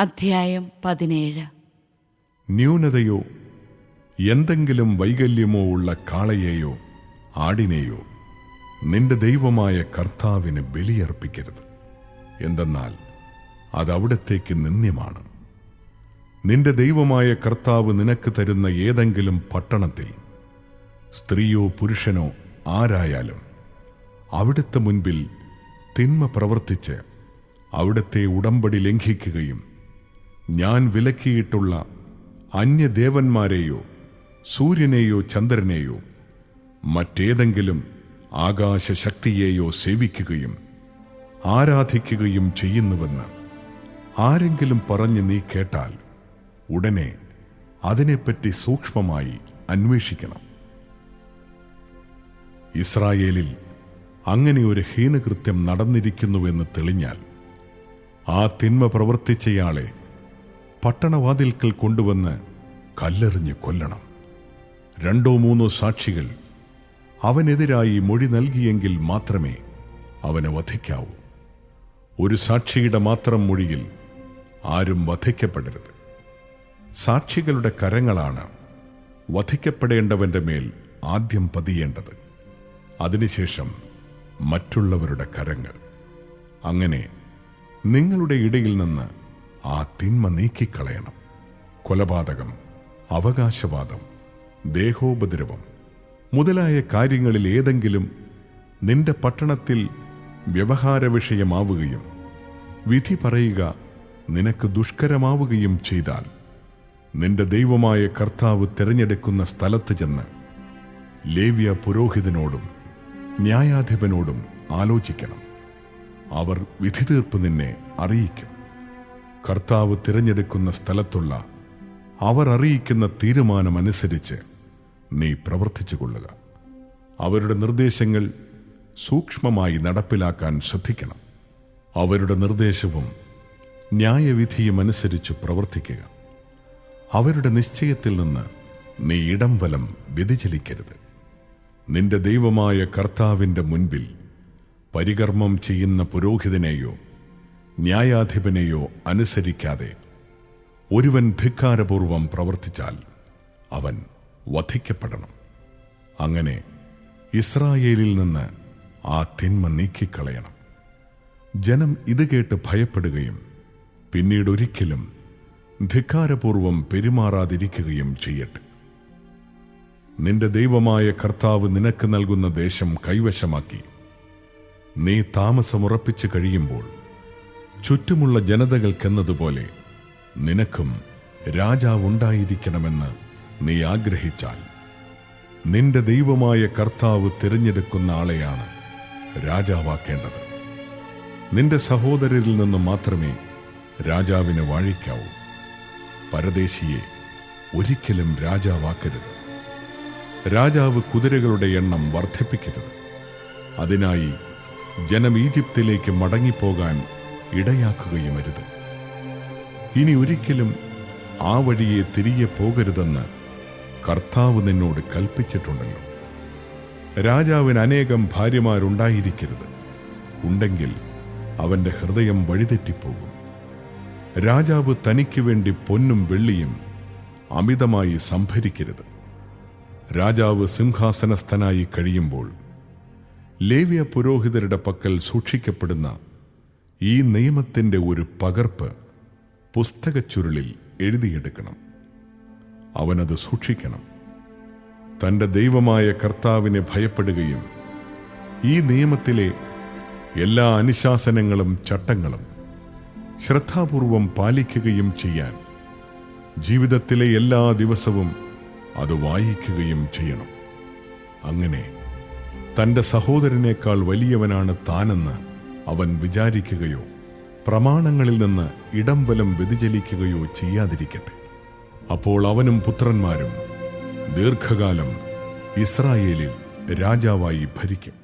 അധ്യായം പതിനേഴ്. ന്യൂനതയോ എന്തെങ്കിലും വൈകല്യമോ ഉള്ള കാളയെയോ ആടിനെയോ നിന്റെ ദൈവമായ കർത്താവിന് ബലിയർപ്പിക്കരുത്. എന്തെന്നാൽ അതവിടത്തേക്ക് നിന്ദ്യമാണ്. നിന്റെ ദൈവമായ കർത്താവ് നിനക്ക് തരുന്ന ഏതെങ്കിലും പട്ടണത്തിൽ സ്ത്രീയോ പുരുഷനോ ആരായാലും അവിടുത്തെ മുൻപിൽ തിന്മ പ്രവർത്തിച്ച് അവിടുത്തെ ഉടമ്പടി ലംഘിക്കുകയും ഞാൻ വിലക്കിയിട്ടുള്ള അന്യദേവന്മാരെയോ സൂര്യനെയോ ചന്ദ്രനെയോ മറ്റേതെങ്കിലും ആകാശശക്തിയെയോ സേവിക്കുകയും ആരാധിക്കുകയും ചെയ്യുന്നുവെന്ന് ആരെങ്കിലും പറഞ്ഞ് നീ കേട്ടാൽ ഉടനെ അതിനെപ്പറ്റി സൂക്ഷ്മമായി അന്വേഷിക്കണം. ഇസ്രായേലിൽ അങ്ങനെ ഒരു ഹീനകൃത്യം നടന്നിരിക്കുന്നുവെന്ന് തെളിഞ്ഞാൽ ആ തിന്മ പ്രവർത്തിച്ചയാളെ പട്ടണവാതിൽക്കൽ കൊണ്ടുവന്ന് കല്ലെറിഞ്ഞ് കൊല്ലണം. രണ്ടോ മൂന്നോ സാക്ഷികൾ അവനെതിരായി മൊഴി നൽകിയെങ്കിൽ മാത്രമേ അവനെ വധിക്കാവൂ. ഒരു സാക്ഷിയുടെ മാത്രം മൊഴിയിൽ ആരും വധിക്കപ്പെടരുത്. സാക്ഷികളുടെ കരങ്ങളാണ് വധിക്കപ്പെടേണ്ടവന്റെ മേൽ ആദ്യം പതിയേണ്ടത്. അതിനുശേഷം മറ്റുള്ളവരുടെ കരങ്ങൾ. അങ്ങനെ നിങ്ങളുടെ ഇടയിൽ നിന്ന് ആ തിന്മ നീക്കിക്കളയണം. കൊലപാതകം അവകാശവാദം ദേഹോപദ്രവം മുതലായ കാര്യങ്ങളിൽ ഏതെങ്കിലും നിന്റെ പട്ടണത്തിൽ വ്യവഹാര വിഷയമാവുകയും വിധി പറയുക നിനക്ക് ദുഷ്കരമാവുകയും ചെയ്താൽ നിന്റെ ദൈവമായ കർത്താവ് തിരഞ്ഞെടുക്കുന്ന സ്ഥലത്ത് ചെന്ന് ലേവ്യ പുരോഹിതനോടും ന്യായാധിപനോടും ആലോചിക്കണം. അവർ വിധി തീർപ്പ് നിന്നെ അറിയിക്കും. കർത്താവ് തിരഞ്ഞെടുക്കുന്ന സ്ഥലത്തുള്ള അവർ അറിയിക്കുന്ന തീരുമാനമനുസരിച്ച് നീ പ്രവർത്തിച്ചു കൊള്ളുക. അവരുടെ നിർദ്ദേശങ്ങൾ സൂക്ഷ്മമായി നടപ്പിലാക്കാൻ ശ്രദ്ധിക്കണം. അവരുടെ നിർദ്ദേശവും ന്യായവിധിയും അനുസരിച്ച് പ്രവർത്തിക്കുക. അവരുടെ നിശ്ചയത്തിൽ നിന്ന് നീ ഇടം വലം വ്യതിചലിക്കരുത്. നിന്റെ ദൈവമായ കർത്താവിന്റെ മുൻപിൽ പരികർമ്മം ചെയ്യുന്ന പുരോഹിതനെയോ ന്യായാധിപനെയോ അനുസരിക്കാതെ ഒരുവൻ ധിക്കാരപൂർവം പ്രവർത്തിച്ചാൽ അവൻ വധിക്കപ്പെടണം. അങ്ങനെ ഇസ്രായേലിൽ നിന്ന് ആ തിന്മ നീക്കിക്കളയണം. ജനം ഇത് കേട്ട് ഭയപ്പെടുകയും പിന്നീടൊരിക്കലും ധിക്കാരപൂർവം പെരുമാറാതിരിക്കുകയും ചെയ്യട്ടെ. നിന്റെ ദൈവമായ കർത്താവ് നിനക്ക് നൽകുന്ന ദേശം കൈവശമാക്കി. നീ താമസമുറപ്പിച്ചു കഴിയുമ്പോൾ ചുറ്റുമുള്ള ജനതകൾക്കെന്നതുപോലെ നിനക്കും രാജാവുണ്ടായിരിക്കണമെന്ന് നീ ആഗ്രഹിച്ചാൽ. നിന്റെ ദൈവമായ കർത്താവ് തിരഞ്ഞെടുക്കുന്ന ആളെയാണ് രാജാവാക്കേണ്ടത്. നിന്റെ സഹോദരരിൽ നിന്ന് മാത്രമേ രാജാവിനെ വാഴിക്കാവൂ. പരദേശിയെ ഒരിക്കലും രാജാവാക്കരുത്. രാജാവ് കുതിരകളുടെ എണ്ണം വർദ്ധിപ്പിക്കരുത്. അതിനായി ജനം ഈജിപ്തിലേക്ക് മടങ്ങിപ്പോകാൻ ഇടയാക്കുകയുമരുത്. ഇനി ഒരിക്കലും ആ വഴിയെ തിരികെ പോകരുതെന്ന് കർത്താവ് നിന്നോട് കൽപ്പിച്ചിട്ടുണ്ടല്ലോ. രാജാവിന് അനേകം ഭാര്യമാരുണ്ടായിരിക്കരുത്. ഉണ്ടെങ്കിൽ അവന്റെ ഹൃദയം വഴിതെറ്റിപ്പോകും. രാജാവ് തനിക്ക് വേണ്ടി പൊന്നും വെള്ളിയും അമിതമായി സംഭരിക്കരുത്. രാജാവ് സിംഹാസനസ്ഥനായി കഴിയുമ്പോൾ ലേവ്യ പുരോഹിതരുടെ പക്കൽ സൂക്ഷിക്കപ്പെടുന്ന ഈ നിയമത്തിന്റെ ഒരു പകർപ്പ് പുസ്തകച്ചുരുളിൽ എഴുതിയെടുക്കണം. അവനത് സൂക്ഷിക്കണം. തന്റെ ദൈവമായ കർത്താവിനെ ഭയപ്പെടുകയും ഈ നിയമത്തിലെ എല്ലാ അനുശാസനങ്ങളും ചട്ടങ്ങളും ശ്രദ്ധാപൂർവം പാലിക്കുകയും ചെയ്യാൻ ജീവിതത്തിലെ എല്ലാ ദിവസവും അത് വായിക്കുകയും ചെയ്യണം. അങ്ങനെ തന്റെ സഹോദരനേക്കാൾ വലിയവനാണ് താനെന്ന് അവൻ വിചാരിക്കുകയോ പ്രമാണങ്ങളിൽ നിന്ന് ഇടം വലം വ്യതിചലിക്കുകയോ ചെയ്യാതിരിക്കട്ടെ. അപ്പോൾ അവനും പുത്രന്മാരും ദീർഘകാലം ഇസ്രായേലിൽ രാജാവായി ഭരിക്കും.